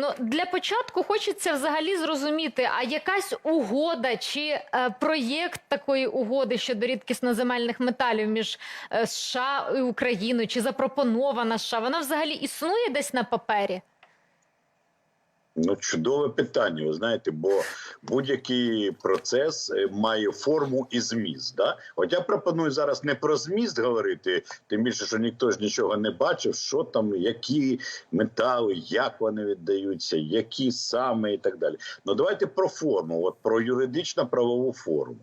Ну для початку хочеться взагалі зрозуміти, а якась угода чи е, проєкт такої угоди щодо рідкісноземельних металів між е, США і Україною, чи запропонована США, вона взагалі існує десь на папері? Ну, чудове питання. Ви знаєте, бо будь-який процес е, має форму і зміст. Да? От я пропоную зараз не про зміст говорити, тим більше, що ніхто ж нічого не бачив, що там, які метали, як вони віддаються, які саме і так далі. Ну давайте про форму, от про юридично правову форму.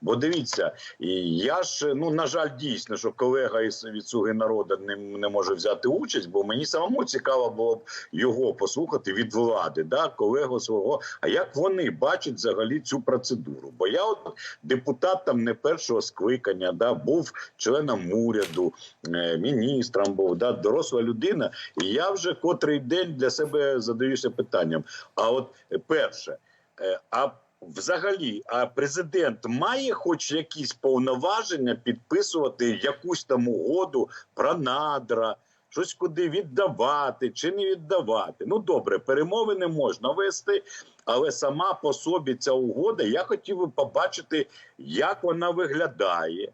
Бо дивіться, я ж ну на жаль, дійсно, що колега із від «Слуги народу не, не може взяти участь, бо мені самому цікаво було б його послухати від влади, да, колегу свого. А як вони бачать взагалі цю процедуру? Бо я, от депутат там не першого скликання, да, був членом уряду, е, міністром був, да, доросла людина, і я вже котрий день для себе задаюся питанням. А от е, перше, е, а Взагалі, а президент має хоч якісь повноваження підписувати якусь там угоду про надра, щось куди віддавати чи не віддавати. Ну добре, перемовини можна вести, але сама по собі ця угода, я хотів би побачити, як вона виглядає.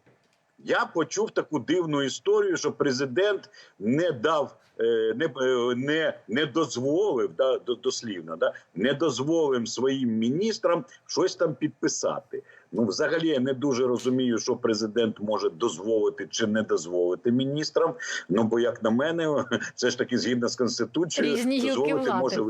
Я почув таку дивну історію, що президент не дав, е, не, е, не, не дозволив да, до- дослівно, да, не дозволив своїм міністрам щось там підписати. Ну, взагалі, я не дуже розумію, що президент може дозволити чи не дозволити міністрам. Ну, бо, як на мене, це ж таки згідно з конституцією, дозволити влади. може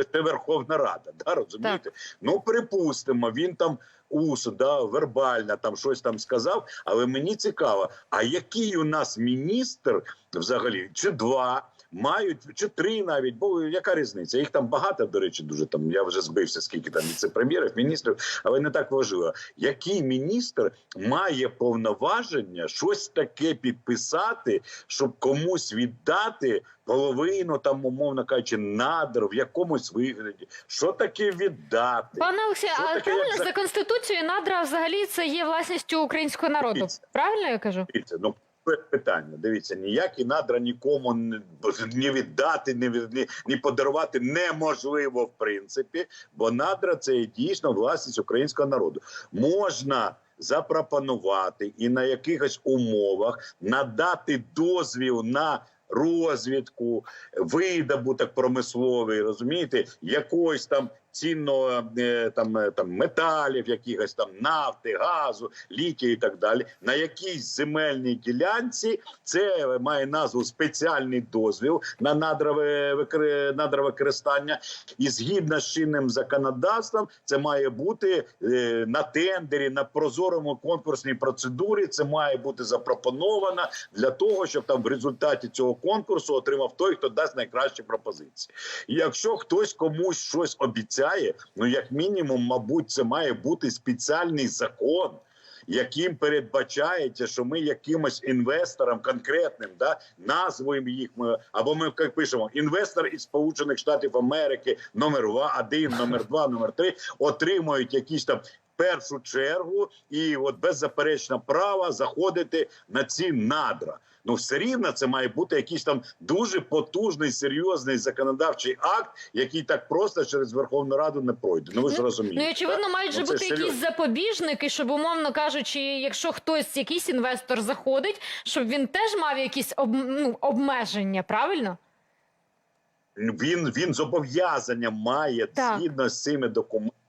лише Верховна Рада. Да, розумієте? Ну, припустимо, він там ус, да, вербально там щось там сказав. Але мені цікаво, а який у нас міністр взагалі, чи два? Мають чи три навіть, бо яка різниця? Їх там багато, до речі, дуже там. Я вже збився, скільки там віце-прем'єрів, міністрів, але не так важливо. Який міністр має повноваження щось таке підписати, щоб комусь віддати половину, там, умовно кажучи, надр в якомусь вигляді? Що таке віддати? Пане Олексію, Що а таке, правильно як за- за конституцією надра взагалі це є власністю українського народу? Правильно я кажу? Ну питання. Дивіться, ніякі надра нікому не віддати, від- не, не подарувати неможливо в принципі, бо надра це дійсно власність українського народу. Можна запропонувати і на якихось умовах надати дозвіл на. Розвідку, видобуток промисловий, розумієте, якоїсь там цінного е, там, е, там металів, якихось там нафти, газу, літію і так далі. На якійсь земельній ділянці це має назву спеціальний дозвіл на надрове надровикористання. І згідно з чинним законодавством, це має бути е, на тендері, на прозорому конкурсній процедурі. Це має бути запропоновано для того, щоб там в результаті цього конкурсу отримав той, хто дасть найкращі пропозиції. І якщо хтось комусь щось обіцяє, ну як мінімум, мабуть, це має бути спеціальний закон. Яким передбачається, що ми якимось інвесторам конкретним да назвуємо їх ми або ми як пишемо інвестор із Сполучених Штатів Америки номер 1, один, номер 2, номер 3 отримують якісь там першу чергу і от беззаперечно право заходити на ці надра. Ну, все рівно це має бути якийсь там дуже потужний, серйозний законодавчий акт, який так просто через Верховну Раду не пройде. Ну ви ж розумієте. Ну і очевидно, так? мають же Ну, бути якісь запобіжники, щоб, умовно кажучи, якщо хтось, якийсь інвестор заходить, щоб він теж мав якісь об, ну, обмеження, правильно? він, він зобов'язання має Так. згідно з цими документами.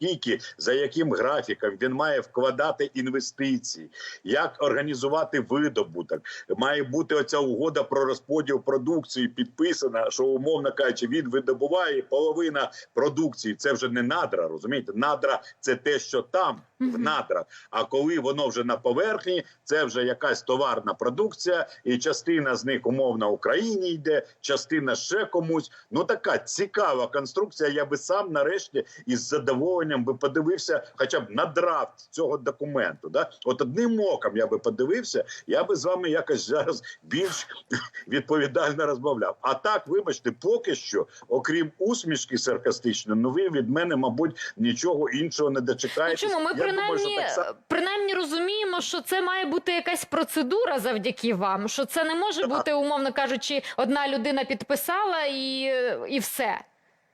Тільки за яким графіком він має вкладати інвестиції, як організувати видобуток, має бути оця угода про розподіл продукції підписана, що умовно кажучи, він видобуває половина продукції. Це вже не надра, розумієте? Надра це те, що там в надрах. А коли воно вже на поверхні, це вже якась товарна продукція, і частина з них умовно Україні йде, частина ще комусь. Ну така цікава конструкція. Я би сам нарешті із задоволенням захопленням би подивився, хоча б на драфт цього документу. Да? От одним оком я би подивився, я би з вами якось зараз більш відповідально розмовляв. А так, вибачте, поки що, окрім усмішки саркастичної, ну ви від мене, мабуть, нічого іншого не Ну, дочекаєтесь. чому ми Я думаю, принаймні, що так само- принаймні розуміємо, що це має бути якась процедура завдяки вам. Що це не може бути, умовно кажучи, одна людина підписала і, і все.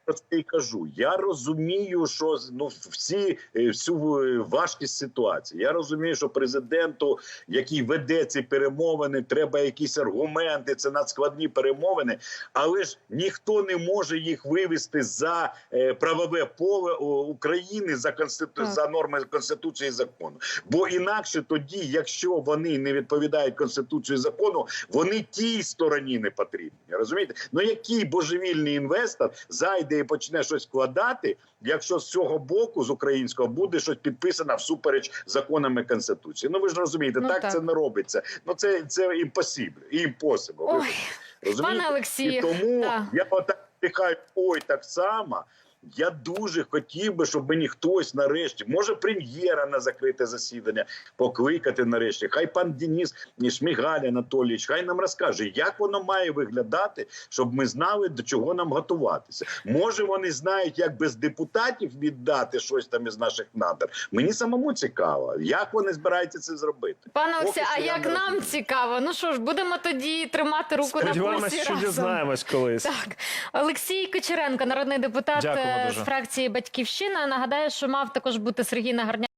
Про це і кажу. Я розумію, що ну всі е, всю е, важкість ситуації. Я розумію, що президенту, який веде ці перемовини, треба якісь аргументи. Це надскладні перемовини, але ж ніхто не може їх вивести за е, правове поле України за конститу... За норми конституції і закону. Бо інакше тоді, якщо вони не відповідають конституції і закону, вони тій стороні не потрібні. Розумієте? Ну який божевільний інвестор зайде і почне щось складати, якщо з цього боку з українського буде щось підписано всупереч законами конституції? Ну ви ж розумієте, Ну, так, так. це не робиться. Ну це це імпосібль, імпосибл. Ой, Розумієте? пане Олексію, І тому да. я отак тихаю ой, так само. Я дуже хотів би, щоб мені хтось нарешті, може прем'єра на закрите засідання покликати нарешті. Хай пан Денис Шмигаль Анатолійович, хай нам розкаже, як воно має виглядати, щоб ми знали, до чого нам готуватися. Може, вони знають, як без депутатів віддати щось там із наших надр. Мені самому цікаво, як вони збираються це зробити. Пане Поки Олексію, а як нам розумію. цікаво? Ну що ж, будемо тоді тримати руку на Сподіваємось, пульсі що разом. дізнаємось колись. Так, Олексій Кочеренко, народний депутат Дякуємо е, з фракції Батьківщина. Нагадаю, що мав також бути Сергій Нагарняк.